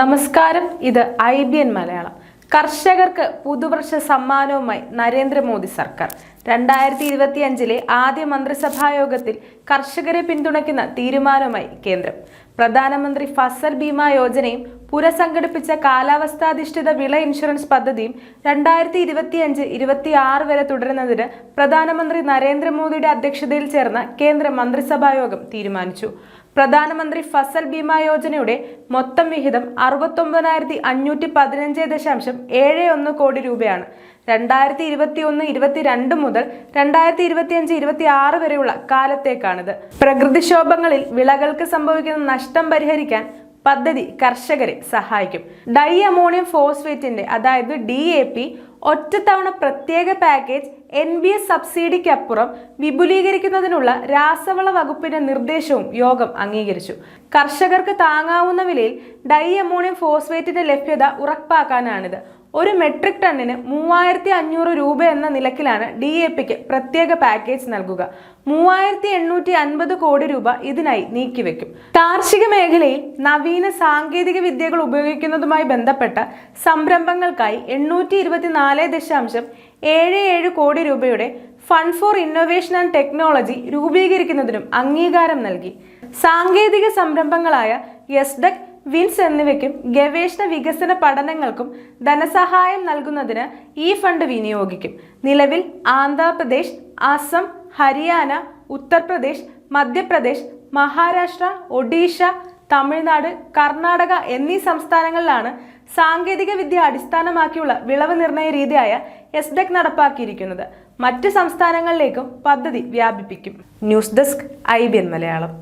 നമസ്കാരം ഇത് I B N Malayalam. കർഷകർക്ക് പുതുവർഷ സമ്മാനവുമായി നരേന്ദ്രമോദി സർക്കാർ. രണ്ടായിരത്തി ഇരുപത്തി അഞ്ചിലെ ആദ്യ മന്ത്രിസഭാ യോഗത്തിൽ കർഷകരെ പിന്തുണയ്ക്കുന്ന തീരുമാനവുമായി കേന്ദ്രം. പ്രധാനമന്ത്രി ഫസൽ ബീമ യോജനയും പുനഃസംഘടിപ്പിച്ച കാലാവസ്ഥാധിഷ്ഠിത വിള ഇൻഷുറൻസ് പദ്ധതിയും രണ്ടായിരത്തി ഇരുപത്തിയഞ്ച് ഇരുപത്തി ആറ് വരെ തുടരുന്നതിന് പ്രധാനമന്ത്രി നരേന്ദ്രമോദിയുടെ അധ്യക്ഷതയിൽ ചേർന്ന കേന്ദ്ര മന്ത്രിസഭാ യോഗം തീരുമാനിച്ചു. പ്രധാനമന്ത്രി ഫസൽ ബീമ യോജനയുടെ മൊത്തം വിഹിതം അറുപത്തൊമ്പതിനായിരത്തി അഞ്ഞൂറ്റി പതിനഞ്ച് ദശാംശം ഏഴ് ഒന്ന് കോടി രൂപയാണ്. രണ്ടായിരത്തി ഇരുപത്തി ഒന്ന് ഇരുപത്തിരണ്ട് മുതൽ രണ്ടായിരത്തി ഇരുപത്തിയഞ്ച് ഇരുപത്തി ആറ് വരെയുള്ള കാലത്തേക്കാണിത്. പ്രകൃതിക്ഷോഭങ്ങളിൽ വിളകൾക്ക് സംഭവിക്കുന്ന നഷ്ടം പരിഹരിക്കാൻ പദ്ധതി കർഷകരെ സഹായിക്കും. ഡൈ അമോണിയം ഫോസ്ഫേറ്റിന്റെ അതായത് ഡി എ പി ഒറ്റത്തവണ പ്രത്യേക പാക്കേജ് എൻ ബി എസ് സബ്സിഡിക്കപ്പുറം വിപുലീകരിക്കുന്നതിനുള്ള രാസവള വകുപ്പിന്റെ നിർദ്ദേശവും യോഗം അംഗീകരിച്ചു. കർഷകർക്ക് താങ്ങാവുന്ന വിലയിൽ ഡൈ അമോണിയം ഫോസ്ഫേറ്റിന്റെ ലഭ്യത ഉറപ്പാക്കാനാണിത്. ഒരു മെട്രിക് ടണ്ണിന് മൂവായിരത്തി അഞ്ഞൂറ് രൂപ എന്ന നിലക്കിലാണ് ഡി എ പിക്ക് പ്രത്യേക പാക്കേജ് നൽകുക. മൂവായിരത്തി എണ്ണൂറ്റി അൻപത് കോടി രൂപ ഇതിനായി നീക്കിവെക്കും. കാർഷിക മേഖലയിൽ നവീന സാങ്കേതിക വിദ്യകൾ ഉപയോഗിക്കുന്നതുമായി ബന്ധപ്പെട്ട സംരംഭങ്ങൾക്കായി എണ്ണൂറ്റി ഇരുപത്തിനാല് ദശാംശം ഏഴ് ഏഴ് കോടി രൂപയുടെ fund for innovation and technology രൂപീകരിക്കുന്നതിനും അംഗീകാരം നൽകി. സാങ്കേതിക സംരംഭങ്ങളായ യെസ്ഡക് വിൻസ് എന്നിവയ്ക്കും ഗവേഷണ വികസന പഠനങ്ങൾക്കും ധനസഹായം നൽകുന്നതിന് ഈ ഫണ്ട് വിനിയോഗിക്കും. നിലവിൽ ആന്ധ്രാപ്രദേശ് അസം ഹരിയാന ഉത്തർപ്രദേശ് മധ്യപ്രദേശ് മഹാരാഷ്ട്ര ഒഡീഷ തമിഴ്നാട് കർണാടക എന്നീ സംസ്ഥാനങ്ങളിലാണ് സാങ്കേതിക വിദ്യ അടിസ്ഥാനമാക്കിയുള്ള വിളവ് നിർണയ രീതിയായ എസ്ഡെക് നടപ്പാക്കിയിരിക്കുന്നത് മറ്റ് സംസ്ഥാനങ്ങളിലേക്കും പദ്ധതി വ്യാപിപ്പിക്കും. News desk I B N Malayalam.